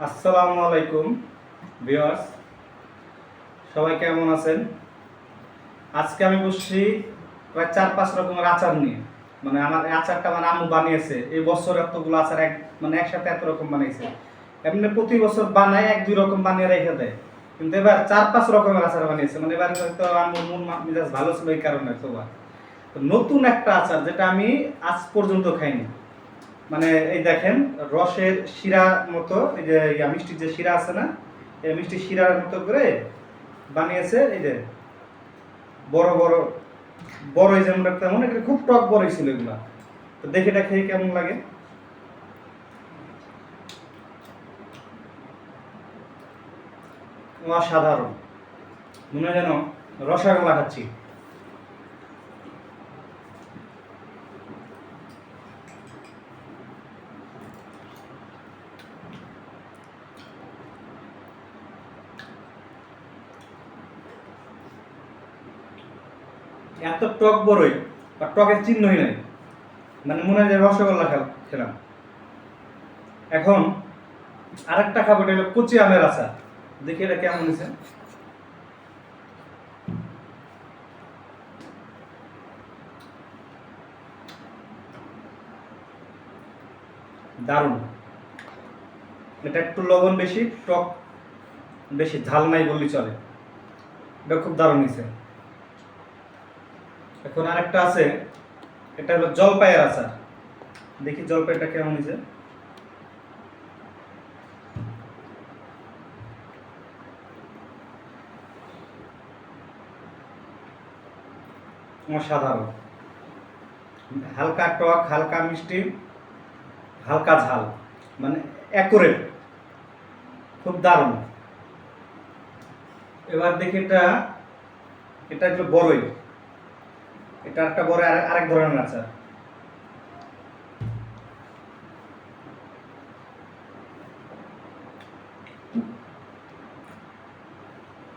আসসালামু আলাইকুম, ভিউয়ার্স। সবাই কেমন আছেন? আজকে আমি বসছি প্রায় চার পাঁচ রকমের আচার নিয়ে। মানে আমার আচারটা আমার আম্মু বানিয়েছে। এই বছর এতগুলো আচার এক মানে একসাথে এত রকম বানিয়েছে। এমনি প্রতি বছর বানায় এক, দুই রকম বানিয়ে রেখে দেয়। কিন্তু এবার চার পাঁচ রকমের আচার বানিয়েছে। মানে এবার হয়তো আম্মুর মন মেজাজ ভালো ছিল এই কারণে তো বা। তো নতুন একটা আচার যেটা আমি আজ পর্যন্ত খাইনি। মানে এই দেখেন, রসের শিরা মতো, এই যে মিষ্টির যে শিরা আছে না, এই মিষ্টি শিরার মতো করে বানিয়েছে, এই যে, বড় বড় বড় এই যেমন তেমন, এটা খুব টক বড় ছিল এগুলা। তো দেখে এটা খেয়ে কেমন লাগে? অসাধারণ। মনে হয় যেন রসগোল্লা খাচ্ছি। এত টক বড়ই, বা টকের চিহ্নই নাই। মানে মনে হয় রসগোল্লা খেল খেলাম। এখন আরেকটা খাব এটা কচি আমের আচার। দেখি এটা কেমন হয়েছে। দারুণ। এটা একটু লবণ বেশি, টক বেশি, ঝাল নাই বললেই চলে। এটা খুব দারুণ হয়েছে। এখন আরেকটা আছে, এটা হলো জলপাইয়ের আচার। দেখি জলপাইটা কেমন হয়েছে। অসাধারণ। হালকা টক, হালকা মিষ্টি, হালকা ঝাল মানে অ্যাকুরেট। খুব দারুণ। এবার দেখি এটা এটা একটু বড়ই এটা একটা বড় আর- আরেক ধরনের আচার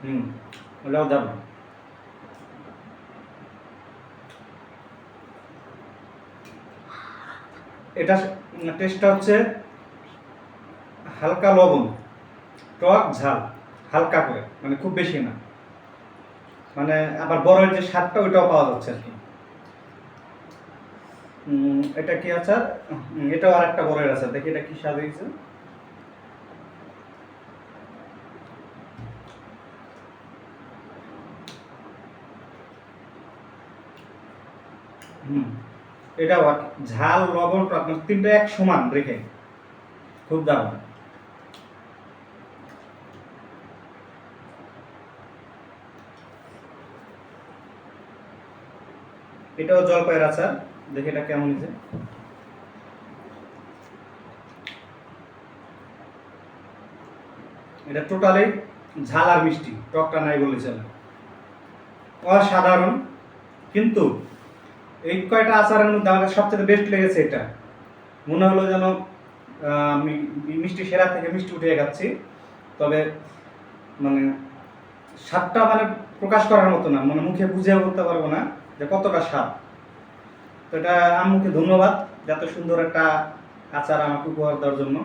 হুম, ওটাও এটা টেস্টটা হচ্ছে হালকা লবণ, টক ঝাল, হালকা করে মানে খুব বেশি না। মানে আবার বড়ের যে স্বাদটা ওইটাও পাওয়া যাচ্ছে আর কি। এটা কি আচার? এটাও আর একটা বড়ের আচার। দেখি এটা কি স্বাদ হয়েছে। এটাও ঝাল, লবণ, টক মানে তিনটা এক সমান রেখে খুব দারুণ। এটাও জলপাইয়ের আচার। দেখি এটা কেমন হয়েছে। এটা টোটালি ঝাল মিষ্টি, টকটা নাই বলে অসাধারণ। কিন্তু এই কয়টা আচারের মধ্যে আমাকে সবচেয়ে বেস্ট লেগেছে এটা। মনে হলো যেন আমি মিষ্টি সেরা থেকে মিষ্টি উঠে খাচ্ছি। তবে মানে স্বাদটা মানে প্রকাশ করার মতো না মানে মুখে বুঝে বলতে পারব না যে কতটা স্বাদ। এটা আম্মুকে ধন্যবাদ এত সুন্দর একটা আচার আমাকে উপহার দেওয়ার জন্য।